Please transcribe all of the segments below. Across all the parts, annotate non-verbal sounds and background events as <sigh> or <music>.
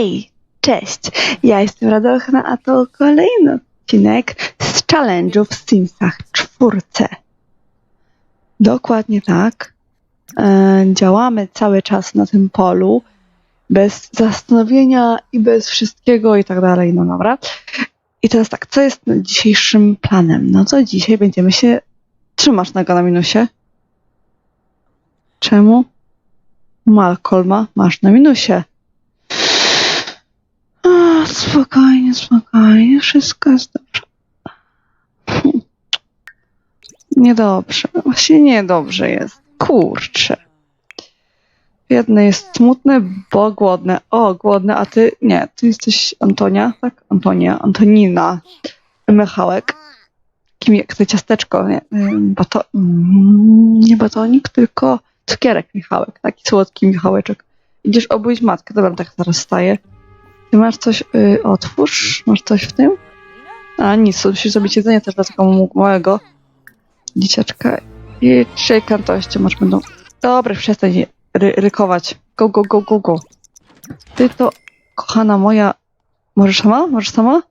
Hej, cześć! Ja jestem Radochna, a to kolejny odcinek z challenge'u w Simsach czwórce. Dokładnie tak. E, działamy cały czas na tym polu, bez zastanowienia i bez wszystkiego i tak dalej, no dobra. I teraz tak, co jest dzisiejszym planem? No to dzisiaj będziemy się... Trzymasz nago na minusie? Czemu? Malcolma masz na minusie. Spokojnie, spokojnie, wszystko jest dobrze. <laughs> Niedobrze, właśnie niedobrze jest. Kurczę. Jedne jest smutne, bo głodne. O, głodne, a ty nie, ty jesteś Antonia, tak? Antonia, Antonina. Michałek. Kim jak to ciasteczko, nie? Bato, nie batonik, tylko cukierek Michałek, taki słodki Michałeczek. Idziesz obudź matkę, dobra, tak zaraz staję. Ty masz coś, y, otwórz, masz coś w tym? A nic, to musisz zrobić jedzenie też dla takiego małego dzieciaczka. I trzej kantoście masz będą. Dobra, przestań je ry rykować. Go, go, go, go, go. Ty to, kochana moja, możesz sama? Możesz sama?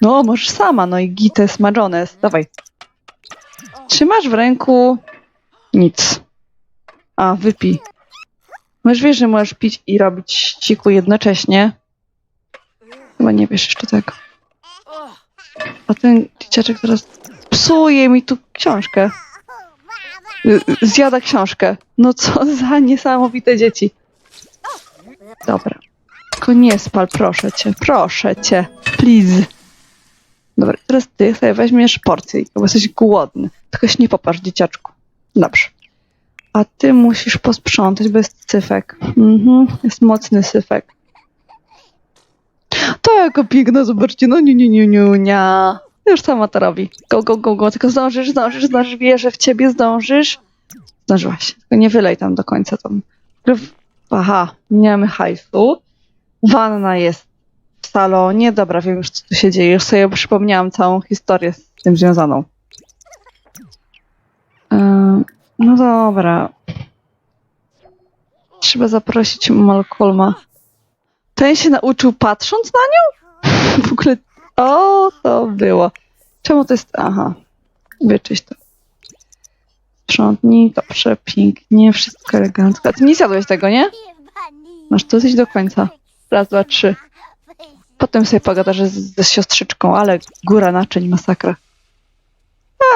No, możesz sama, no i gites majones, dawaj. Trzymasz w ręku nic. A, wypij. Możesz wiesz, że możesz pić i robić ściku jednocześnie. Chyba nie wiesz jeszcze tego. A ten dzieciaczek teraz psuje mi tu książkę. Zjada książkę. No co za niesamowite dzieci. Dobra. Tylko nie spal, proszę cię. Proszę cię. Please. Dobra, teraz ty sobie weźmiesz porcję, bo jesteś głodny. Tylko się nie popatrz, dzieciaczku. Dobrze. A ty musisz posprzątać, bo jest syfek. Mhm, jest mocny syfek. To jako piękna, zobaczcie, no nie, nie, nie, nie, nie. Już sama to robi. Go, go, go, go, tylko zdążysz, zdążysz, zdążysz, wierzę w ciebie, zdążysz. Zdążyłaś, tylko nie wylej tam do końca tam. Aha, nie mamy hajsu. Wanna jest w salonie. Dobra, wiem już, co tu się dzieje. Już sobie przypomniałam całą historię z tym związaną. Ym, no dobra. Trzeba zaprosić Malcolma. Ten się nauczył patrząc na nią? <laughs> W ogóle, o, to było. Czemu to jest, aha, wyczyść to. Sprzątnij, dobrze, pięknie, wszystko elegancko. A ty nie zjadłeś tego, nie? Masz to zjeść do końca. Raz, dwa, trzy. Potem sobie pogadasz z, siostrzyczką, ale góra naczyń, masakra.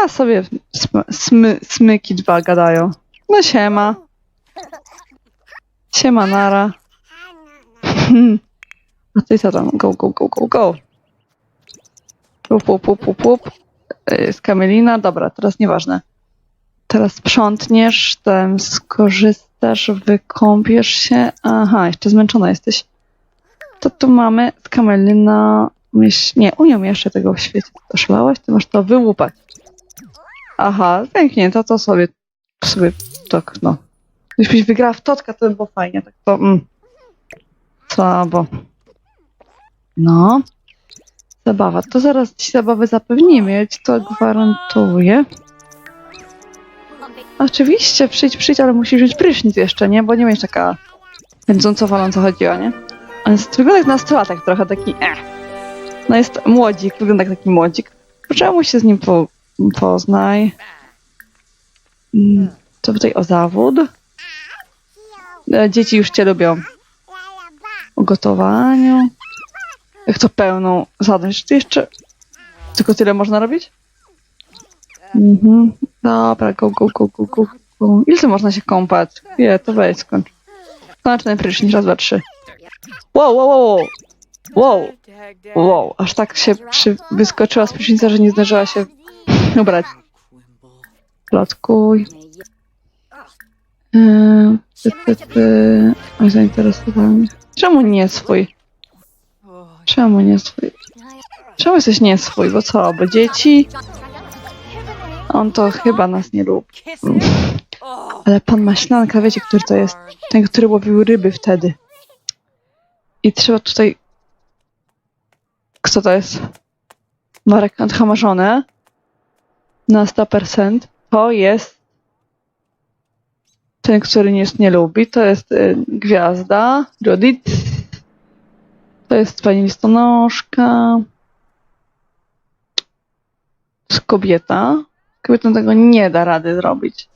A sobie smy, smy, smyki dwa gadają. No siema. Siema nara. A ty co tam? Go, go, go, go, go. Łup, łup, łup, łup, łup. Z kamelina. Dobra, teraz nieważne. Teraz sprzątniesz, tam skorzystasz, wykąpiesz się. Aha, jeszcze zmęczona jesteś. To tu mamy z kamelina... Nie, umiem jeszcze tego w świecie. Oszalałaś? Ty masz to wyłupać. Aha, pięknie, to to sobie, sobie tak, no. Gdybyś wygrała w Totka, to by było fajnie, tak to, mm. Słabo. No. Zabawa, to zaraz ci zabawę zapewnimy, ja ci to gwarantuję. Oczywiście, przyjdź, przyjdź, ale musisz wziąć prysznic jeszcze, nie? Bo nie będziesz taka pędząco waląco chodziła, nie? On jest, wygląda jak nastolatek trochę, taki eh. No jest młodzik, wygląda jak taki młodzik. Czemu się z nim po, poznaj? Mm, Co tutaj o zawód? E, Dzieci już cię lubią. O gotowaniu. Jak to pełną zadać? Czy jeszcze... Tylko tyle można robić? Mhm. Dobra, go, go, go, go, go, go. Ile można się kąpać? Nie, to weź, skończ. Skończ ten prysznic, raz, dwa, trzy. Wow, wow, wow, wow. Wow, wow. Aż tak się przy... wyskoczyła z prysznica, że nie zdążyła się ubrać. Plotkuj. Yy, ty, ty, ty. Oj, zainteresowany. Czemu nie swój? Czemu nie swój? Czemu jesteś nie swój? Bo co? Bo dzieci? On to chyba nas nie lubi. Ale pan Maślanka, wiecie, który to jest? Ten, który łowił ryby wtedy. I trzeba tutaj... Kto to jest? Marek nadchamarzone. Na 100%. To jest ten, który nic nie lubi. To jest y, gwiazda. Judith. To jest pani listonoszka. To jest kobieta. Kobieta tego nie da rady zrobić.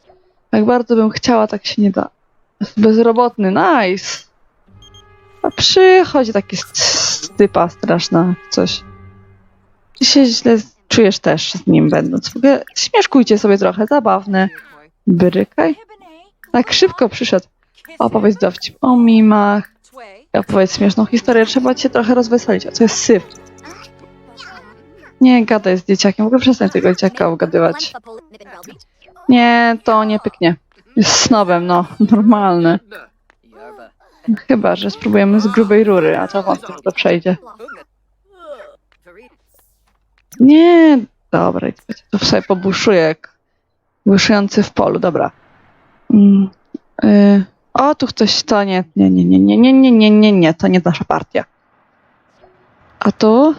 Jak bardzo bym chciała, tak się nie da. Jest bezrobotny, nice. A przychodzi taki stypa straszna, coś. Ty się źle czujesz też z nim będąc. W ogóle śmieszkujcie sobie trochę, zabawne. Brykaj. Tak szybko przyszedł. Opowiedz dowcip o mimach. Opowiedz śmieszną historię. Trzeba cię trochę rozweselić. A to jest syf. Nie gadaj z dzieciakiem. W ogóle przestań tego dzieciaka ugadywać. Nie, to nie pyknie. Jest snobem, no. Normalny. Chyba, że spróbujemy z grubej rury, a to wątpię, to przejdzie. Nie, dobra, to sobie pobuszuję jak buszujący w polu, dobra. Mm, y, o, tu ktoś, to nie, nie, nie, nie, nie, nie, nie, nie, nie, nie, to nie nasza partia. A tu?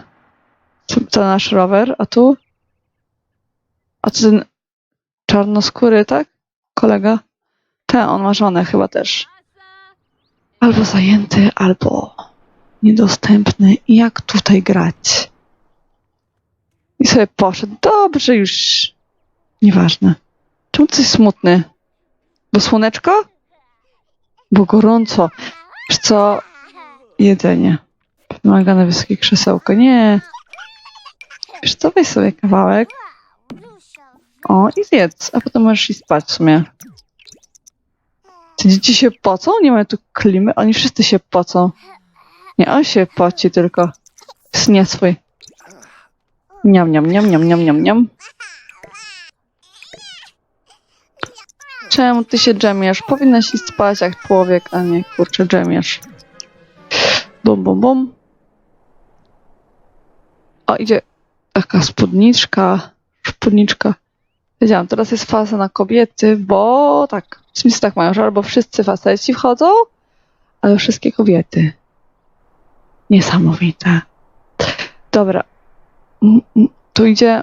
To, nasz rower, a tu? A tu ten czarnoskóry, tak? Kolega? Ten, on ma żonę chyba też. Albo zajęty, albo niedostępny. Jak tutaj grać? I sobie poszedł. Dobrze, już. Nieważne. Czemu jesteś smutny? Bo słoneczko? Bo gorąco. Wiesz co? Jedzenie. Wymagane wysokie krzesełko. Nie. Wiesz co? Weź sobie kawałek. O, i zjedz. A potem możesz iść spać w sumie. Te dzieci się pocą? Nie mają tu klimy? Oni wszyscy się pocą. Nie, on się poci tylko. Jest nie swój. Niam, niam, niam, niam, niam, niam, niam. Czemu ty się dżemiesz? Powinnaś iść spać jak człowiek, a nie kurczę dżemiesz. Bum, bum, bum. O, idzie taka spódniczka. Spódniczka. Wiedziałam, teraz jest faza na kobiety, bo tak, wszyscy tak mają, że albo wszyscy faceci wchodzą, ale wszystkie kobiety. Niesamowite. Dobra. Mm, mm, Tu idzie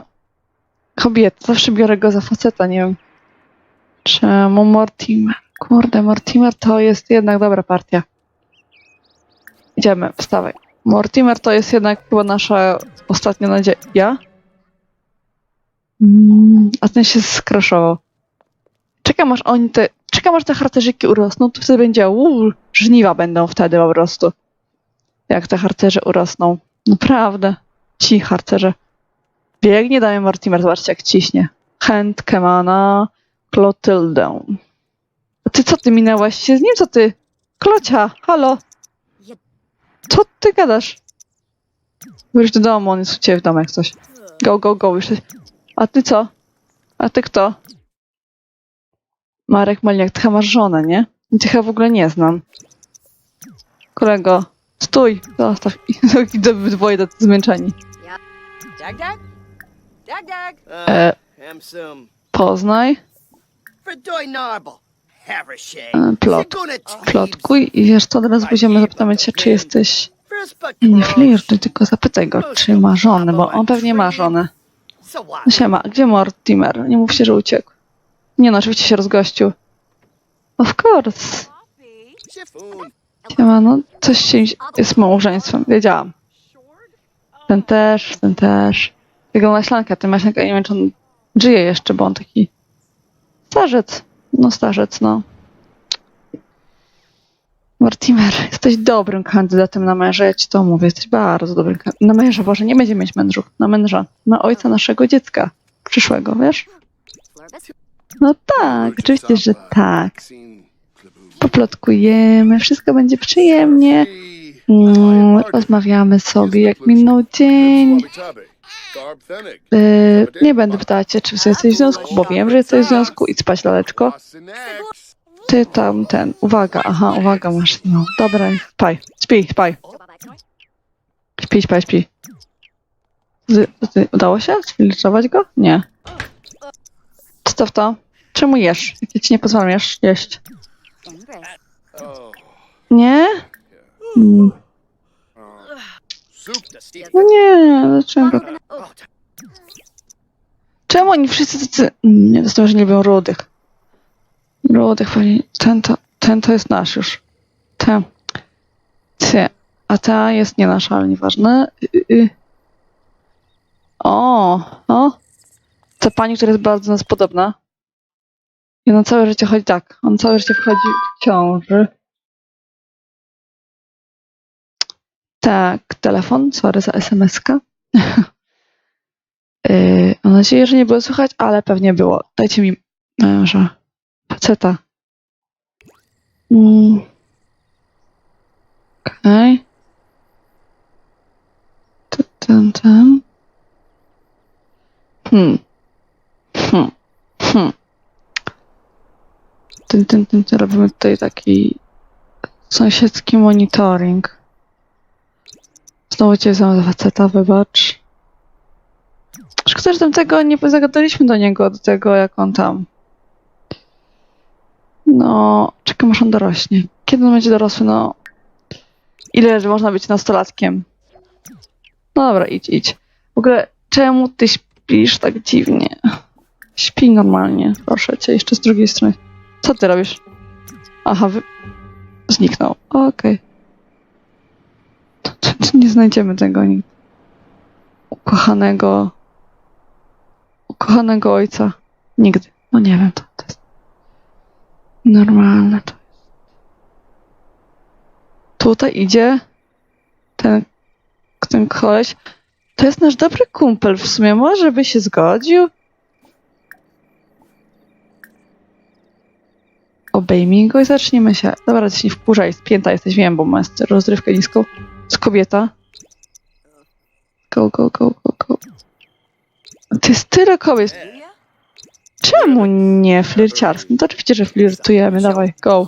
kobieta. Zawsze biorę go za faceta, nie wiem. Czemu Mortimer? Kurde, Mortimer to jest jednak dobra partia. Idziemy, wstawaj. Mortimer to jest jednak chyba nasza ostatnia nadzieja. Mm, a ten się skraszował. Czekam aż oni te. Czekam aż te harcerzyki urosną, to wtedy będzie. Uuu, żniwa będą wtedy po prostu. Jak te harcerze urosną. Naprawdę. Ci harcerze. Biegnie damy Mortimer, zobaczcie jak ciśnie. Chętkę ma na Klotyldę. A ty co ty minęłaś się z nim? Co ty? Klocia, halo. Co ty gadasz? Wróć do domu, on jest u ciebie w domu jak coś. Go, go, go. Już a ty co? A ty kto? Marek Maliak, ty chyba masz żonę, nie? Ja Cię chyba w ogóle nie znam. Kolego, stój! Zostaw. Idę <laughs> dwoje do zmęczeni. Dag dag? Dag dag? E, some poznaj, plot, plotkuj i wiesz co, teraz będziemy zapytamy cię, czy jesteś... Nie flirtuj, tylko zapytaj go, czy ma żonę, bo on pewnie ma żonę. No siema, gdzie Mortimer? Nie mówcie, że uciekł. Nie no, oczywiście się rozgościł. Of course. Siema, no coś się jest małżeństwem, wiedziałam. Ten też, ten też. Tego maślanka, ten maślanka, nie wiem czy on żyje jeszcze, bo on taki starzec. No starzec, no. Mortimer, jesteś dobrym kandydatem na męża, ja ci to mówię, jesteś bardzo dobrym kandydatem. Na męża, Boże, nie będzie mieć mężów, na męża, na ojca naszego dziecka przyszłego, wiesz? No tak, oczywiście, że tak. Poplotkujemy, wszystko będzie przyjemnie. Mm, rozmawiamy sobie, jak minął dzień. Yy, nie będę pytać cię, czy jesteś w związku, bo wiem, że jesteś w związku. Idź spać, laleczko. Ty tam, ten, uwaga, aha, uwaga, masz, no, dobra, spaj, śpi, spaj, śpi, spaj, śpi. Udało się sfiltrować go? Nie. Zostaw to. Czemu jesz? Ja ci nie pozwalam jesz, jeść. Nie? Mm. No nie, dlaczego? Czemu oni wszyscy tacy... Mm, Nie, to że nie lubią rudych. Rudych pewnie... Ten to, ten to jest nasz już. Ten. Ty. A ta jest nie nasza, ale nieważne. Y, y, y. O, o. Ta pani, która jest bardzo nas podobna. I ona całe życie chodzi tak. On całe życie wchodzi w ciąży. Tak, telefon, sorry za SMS-kę. <laughs> yy, mam nadzieję, że nie było słychać, ale pewnie było. Dajcie mi męża. Faceta. Mm. Okej. Tu, Ten, ten. Hmm. Hmm. Hmm. Tym robimy tutaj taki sąsiedzki monitoring. Znowu cię za faceta, wybacz. Szkoda, że tego nie zagadaliśmy do niego, do tego jak on tam. No, czekam aż on dorośnie. Kiedy on będzie dorosły? No, ile można być nastolatkiem? No dobra, idź, idź. W ogóle, czemu ty śpisz tak dziwnie? Śpi normalnie, proszę cię, jeszcze z drugiej strony. Co ty robisz? Aha, wy... zniknął. Okej. To- to- to Nie znajdziemy tego. Ukochanego... Ukochanego ojca. Nigdy. No nie wiem, to, to jest... Normalne to jest. Tutaj idzie ten, ten koleś. To jest nasz dobry kumpel w sumie. Może by się zgodził? Obejmij go i zacznijmy się. Dobra, ty się nie wkurzaj, spięta jesteś, wiem, bo masz rozrywkę niską. Z kobieta. Go, go, go, go, go. To jest tyle kobiet. Czemu nie flirciarski? No to oczywiście, że flirtujemy, dawaj, go.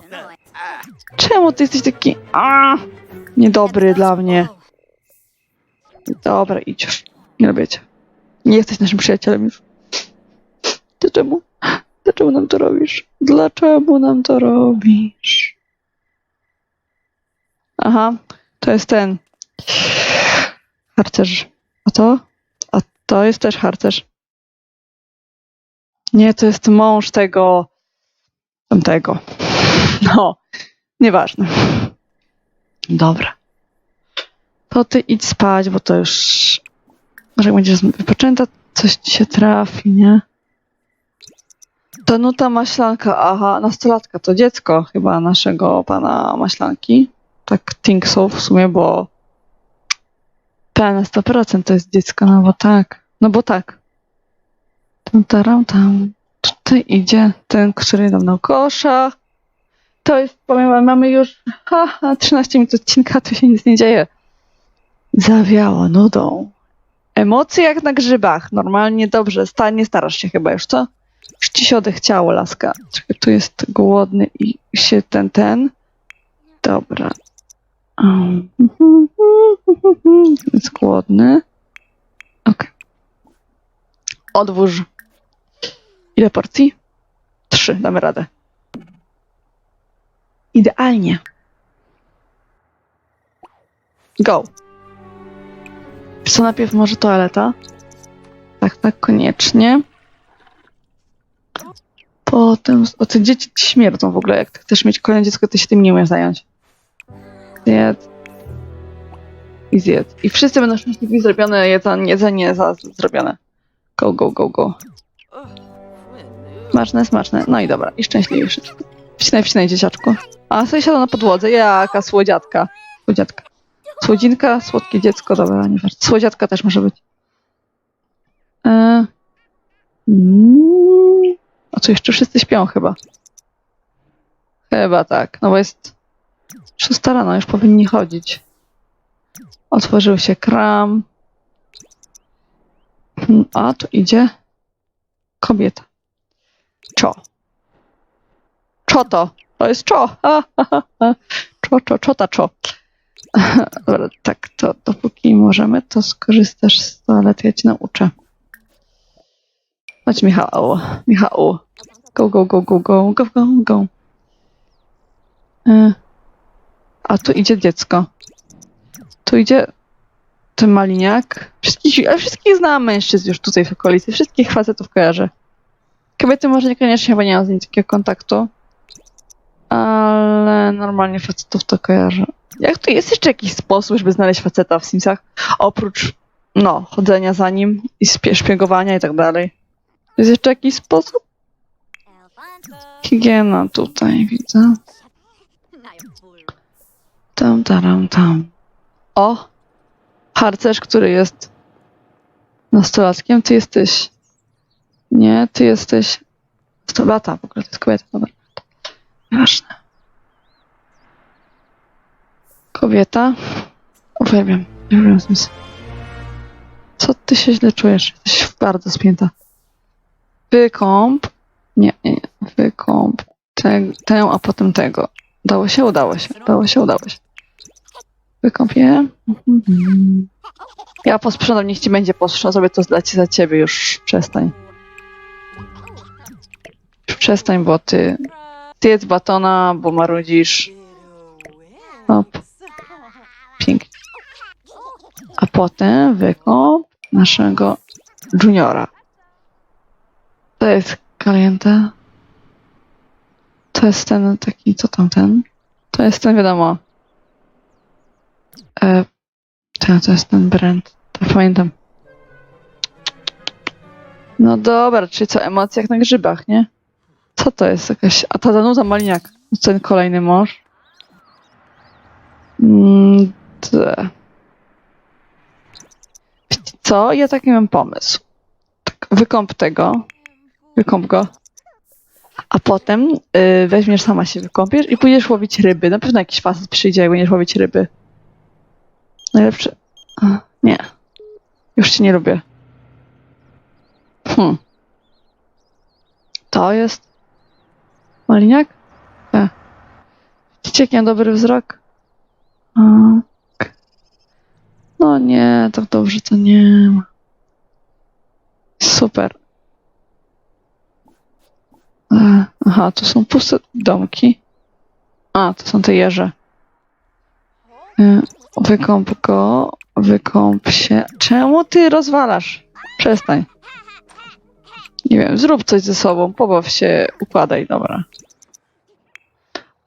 Czemu ty jesteś taki a, niedobry dla mnie? Dobra, idź już. Nie lubię cię. Nie jesteś naszym przyjacielem już. Dlaczego? Dlaczego nam to robisz? Dlaczego nam to robisz? Aha, to jest ten. Harcerz. A to? A to jest też harcerz. Nie, to jest mąż tego. tamtego. <laughs> No, nieważne. Dobra. To ty idź spać, bo to już. Może jak będziesz wypoczęta, coś ci się trafi, nie? Danuta Maślanka, aha, nastolatka, to dziecko chyba naszego pana Maślanki. Tak think so w sumie, bo pewne 100% to jest dziecko, no bo tak, no bo tak. Tam, taram, tam. Tutaj idzie ten, który dał kosza. To jest, powiem wam, mamy już haha, 13 minut odcinka, tu się nic nie dzieje. Zawiało nudą. Emocje jak na grzybach. Normalnie dobrze. Sta, nie starasz się chyba już, co? Już ci się odechciało, laska. Czekaj, tu jest głodny i się ten, ten. Dobra. Um, Jest głodny. Okej. Odwóż. Ile porcji? Trzy, damy radę. Idealnie. Go. Co najpierw może toaleta? Tak, tak, koniecznie. Potem, o te dzieci ci śmierdzą w ogóle. Jak ty chcesz mieć kolejne dziecko, to się tym nie umiesz zająć. Zjedz. I zjedz. I wszyscy będą szczęśliwi zrobione jedzenie, jedzenie za, zrobione. Go, go, go, go. Smaczne, smaczne. No i dobra, i szczęśliwy wszystko. Wcinaj, wcinaj, dzieciaczku. A, sobie siada na podłodze. Jaka słodziatka. Słodziatka. Słodzinka, słodkie dziecko, dobra, nie ważne. Słodziatka też może być. E... Mm. A co, jeszcze wszyscy śpią chyba? Chyba tak, no bo jest szósta rano, już powinni chodzić. Otworzył się kram. Hmm, A, tu idzie kobieta. Czo. Czo to. To jest czo. <laughs> Czo, czo, czo ta czo. <laughs> Dobra, tak, to dopóki możemy, to skorzystasz z toalety, ja cię nauczę. Chodź Michał. Michał. Go, go, go, go, go, go, go, go. E, A tu idzie dziecko. Tu idzie ten maliniak. Wszystkich, ale wszystkich znam mężczyzn już tutaj w okolicy. Wszystkich facetów kojarzę. Kobiety może niekoniecznie, bo nie mam z nimi takiego kontaktu. Ale normalnie facetów to kojarzę. Jak tu jest jeszcze jakiś sposób, żeby znaleźć faceta w Simsach? Oprócz, no, chodzenia za nim i szpiegowania i tak dalej. Jest jeszcze jakiś sposób? Higiena tutaj, widzę. Tam, taram, tam. O! Harcerz, który jest nastolatkiem. Ty jesteś... Nie, ty jesteś... To lata w ogóle, to jest kobieta. Dobra. Nieważne. Kobieta. Uwielbiam. Uwielbiam Sims. Co ty się źle czujesz? Jesteś bardzo spięta. Wykąp. Nie, nie, nie. Wykąp tę, a potem tego. Udało się, udało się, udało się, udało się. Wykąp je. Mhm. Ja posprzątam, niech ci będzie posprzątał, sobie to zleci za ciebie, już przestań. Już przestań, bo ty, ty jedz batona, bo marudzisz. Hop, pięknie. A potem wykąp naszego juniora. To jest kalienta. To jest ten taki, co tam ten? To jest ten, wiadomo. E, to, to jest ten brand. To pamiętam. No dobra, czyli co, emocje jak na grzybach, nie? Co to jest jakaś... A ta Danuta Maliniak. Ten kolejny mąż. Mm, co? Ja taki mam pomysł. Tak, wykąp tego. Wykąp go. A potem y, weźmiesz sama się wykąpiesz i pójdziesz łowić ryby. Na pewno jakiś facet przyjdzie, jak będziesz łowić ryby. Najlepszy. A, nie. Już cię nie lubię. Hmm. To jest. Maliniak? E. Widzicie, mam dobry wzrok? Ok. No nie, tak dobrze to nie ma. Super. E, Aha, to są puste domki. A, to są te jeże. E, Wykąp go, wykąp się. Czemu ty rozwalasz? Przestań. Nie wiem, zrób coś ze sobą, pobaw się, układaj, dobra.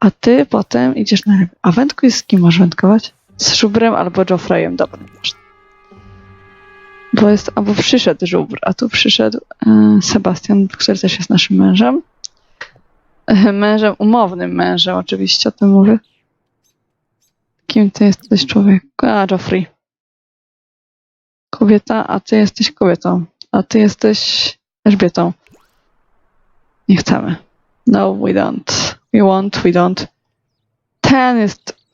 A ty potem idziesz na ryby. A wędku jest z kim masz wędkować? Z żubrem albo Joffreyem, dobra. Bo jest, albo przyszedł żubr, a tu przyszedł e, Sebastian, który też jest naszym mężem. <laughs> Mężem, umownym mężem, oczywiście o tym mówię. Kim ty jesteś człowiek? A, Joffrey. Kobieta, a ty jesteś kobietą. A ty jesteś Elżbietą. Nie chcemy. No, we don't. We want, we don't. Ten jest...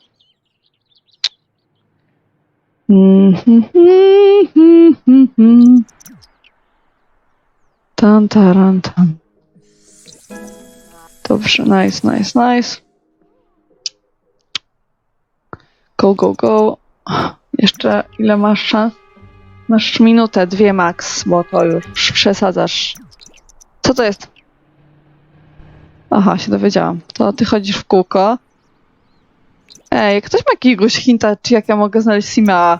Tan, taran, tan. Dobrze, nice, nice, nice. Go, go, go. Jeszcze ile masz szans? Masz minutę, dwie max, bo to już przesadzasz. Co to jest? Aha, się dowiedziałam. To ty chodzisz w kółko. Ej, ktoś ma jakiegoś hinta, czy jak ja mogę znaleźć Sima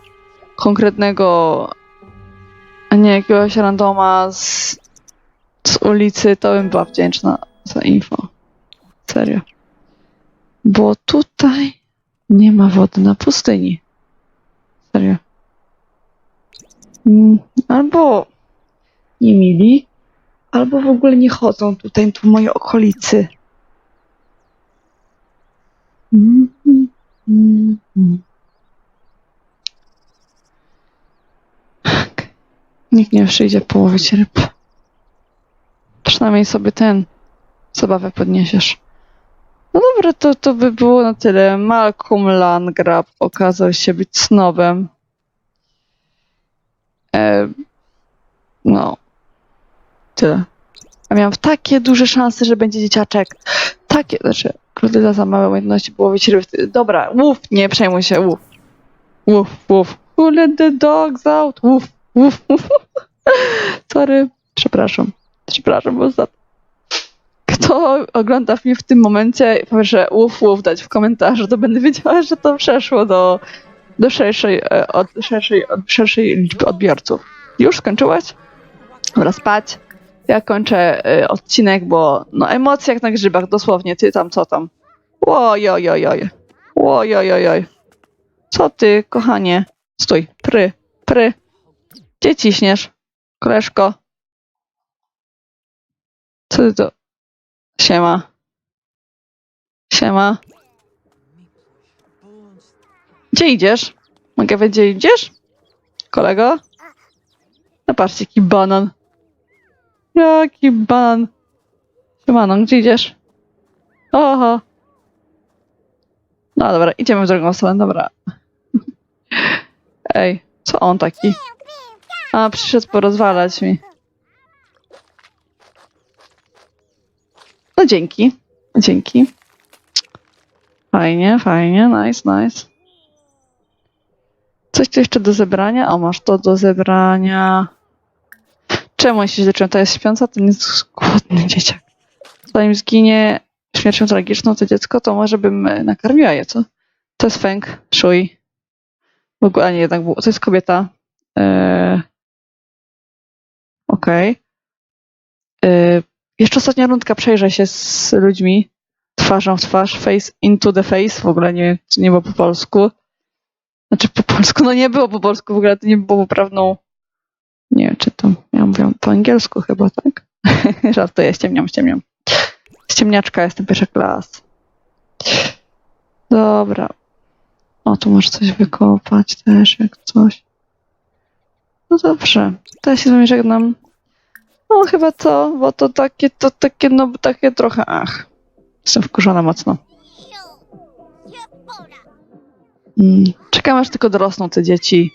konkretnego, a nie jakiegoś randoma z, z ulicy, to bym była wdzięczna za info. Serio. Bo tutaj nie ma wody na pustyni. Serio. Mm, Albo nie mieli, albo w ogóle nie chodzą tutaj, tu w mojej okolicy. Mm, mm. Nikt nie przyjdzie połowić ryb. Przynajmniej sobie ten zabawę podniesiesz. No dobra, to, to by było na tyle. Malcolm Landgrab okazał się być snobem. E, no. Tyle. Ja miałam takie duże szanse, że będzie dzieciaczek. Takie, znaczy, Klodyla za małe umiejętności było łowić ryb. Dobra, łów, nie przejmuj się, łów. Łów, łów. Who let the dogs out? Łów, łów, łów. Sorry, przepraszam. Przepraszam, bo za kto ogląda mnie w tym momencie i powie, że łów, łów dać w komentarzu, to będę wiedziała, że to przeszło do, do szerszej, e, od, szerszej, od szerszej liczby odbiorców. Już skończyłaś? Dobra, spać. Ja kończę e, odcinek, bo no emocje jak na grzybach, dosłownie, ty tam, co tam. Oj, oj, oj, oj. Oj, oj, oj, oj. Co ty, kochanie? Stój, pry, pry. Gdzie ciśniesz, koleżko? Co ty to? Siema. Siema. Gdzie idziesz? Mogę wiedzieć, gdzie idziesz? Kolego? No patrzcie, jaki banan. Jaki banan. Siemano, gdzie idziesz? Oho. No dobra, idziemy w drugą stronę, dobra. <laughs> Ej, co on taki? A, przyszedł porozwalać mi. No dzięki. Dzięki. Fajnie, fajnie, nice, nice. Coś tu jeszcze do zebrania? O, masz to do zebrania. Czemu się czuję? To jest śpiąca, to nie jest głodny dzieciak. Zanim zginie śmiercią tragiczną to dziecko, to może bym e, nakarmiła je, co? To jest Feng Shui. W ogóle, a nie, jednak. To jest kobieta. Eee... Okej. Eee, jeszcze ostatnia rundka, przejrzę się z ludźmi. Twarzą w twarz, face into the face. W ogóle nie, nie było po polsku. Znaczy po polsku, no nie było po polsku, w ogóle to nie było poprawną. Nie wiem, czy to ja mówię po angielsku chyba, tak? <laughs> Żartuję, ściemniam, ściemniam. Ściemniaczka, jestem pierwsza klas. Dobra. O, tu możesz coś wykopać też, jak coś. No dobrze, to ja się z wami żegnam. No chyba co, bo to takie, to takie, no takie trochę, ach. Jestem wkurzona mocno. Mm, czekam aż tylko dorosną te dzieci.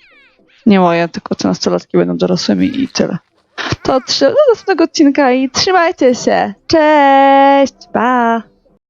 Nie moje, tylko te nastolatki będą dorosłymi i tyle. To trzy, do następnego odcinka i trzymajcie się. Cześć! Pa!